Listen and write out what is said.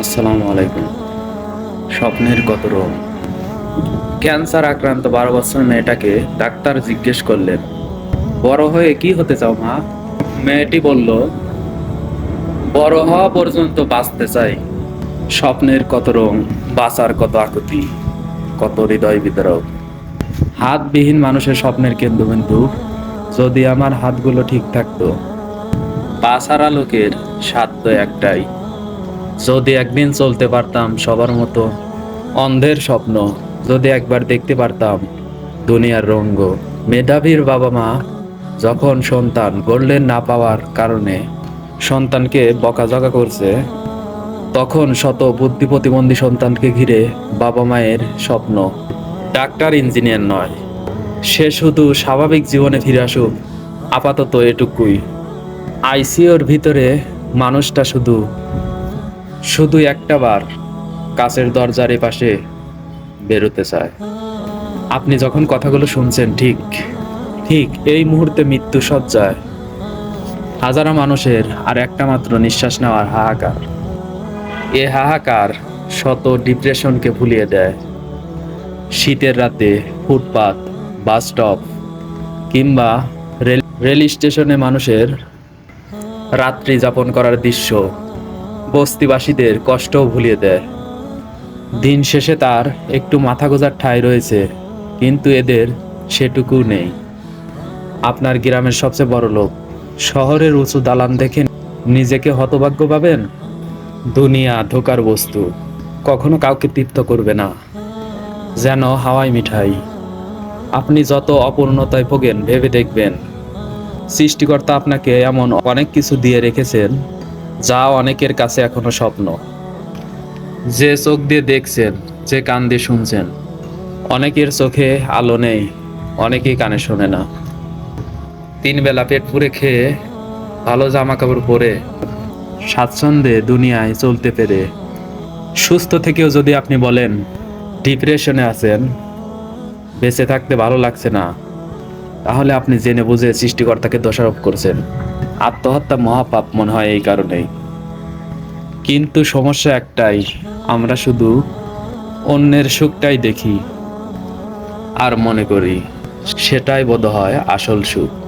আসসালামু আলাইকুম। স্বপ্নের কত রোগ? ক্যান্সার আক্রান্ত বারো বছর মেয়েটাকে ডাক্তার জিজ্ঞেস করলেন, বড় হয়ে কি হতে চাও মা? মেয়েটি বলল, বড় হওয়া পর্যন্ত বাঁচতে চাই। স্বপ্নের কত রং বাঁচার কত আকুতি, কত হৃদয় বিতরক। হাতবিহীন মানুষের স্বপ্নের কেন্দ্রবিন্দু যদি আমার হাতগুলো ঠিক থাকতো পাছাড়া লোকের তো একটাই। যদি একদিন চলতে পারতাম সবার মতো অন্ধের স্বপ্ন, যদি একবার দেখতে পারতাম দুনিয়ার রঙ্গ। মেধাবীর বাবা মা যখন সন্তান গোল্ডেন না পাওয়ার কারণে সন্তানকে বকাঝকা করছে, তখন শত বুদ্ধি প্রতিবন্ধী সন্তানকে ঘিরে বাবা মায়ের স্বপ্ন। ডাক্তার, ইঞ্জিনিয়ার নয়, সে শুধু স্বাভাবিক জীবনে ফিরে আসুক, আপাতত এটুকুই। আইসিওর ভিতরে মানুষটা শুধু শুধু একটা বার কাছের দরজার এ পাশে বেরোতে চায়। আপনি যখন কথাগুলো শুনছেন, ঠিক ঠিক এই মুহূর্তে মৃত্যু সজ্জায়। হাজারো মানুষের আর একটা মাত্র নিঃশ্বাস নেওয়ার হাহাকার। এ হাহাকার শত ডিপ্রেশনকে ভুলিয়ে দেয়। শীতের রাতে ফুটপাত, বাস স্টপ কিংবা রেল রেল স্টেশনে মানুষের রাত্রি যাপন করার দৃশ্য বস্তিবাসীদের কষ্টও ভুলিয়ে দেয়। দিন শেষে তার একটু মাথা গোজার ঠাঁই রয়েছে, কিন্তু এদের সেটুকু নেই। আপনার গ্রামের সবচেয়ে বড় লোক, শহরের উঁচু দালান দেখে নিজেকে হতভাগ্য পাবেন? দুনিয়া ধোকার বস্তু, কখনো কাউকে তৃপ্ত করবে না। যেন হাওয়াই মিঠাই। আপনি যত অপূর্ণতায় ভোগেন, ভেবে দেখবেন। সৃষ্টিকর্তা আপনাকে এমন অনেক কিছু দিয়ে রেখেছেন যা অনেকের কাছে এখনও স্বপ্ন। যে চোখ দিয়ে দেখছেন, যে কান দিয়ে শুনছেন, অনেকের চোখে আলো নেই, অনেকেই কানে শোনে না। তিন বেলা পেট পুরে খেয়ে ভালো জামা কাপড় পরে স্বাচ্ছন্দ্যে দুনিয়ায় চলতে পেরে সুস্থ থেকেও যদি আপনি বলেন, ডিপ্রেশনে আছেন, বেঁচে থাকতে ভালো লাগছে না, তাহলে আপনি জেনে বুঝে সৃষ্টিকর্তাকে দোষারোপ করছেন। আত্মহত্যা মহাপাপ মনে হয় এই কারণেই। কিন্তু সমস্যা একটাই, আমরা শুধু অন্যের সুখটাই দেখি আর মনে করি, সেটাই বোধ হয় আসল সুখ।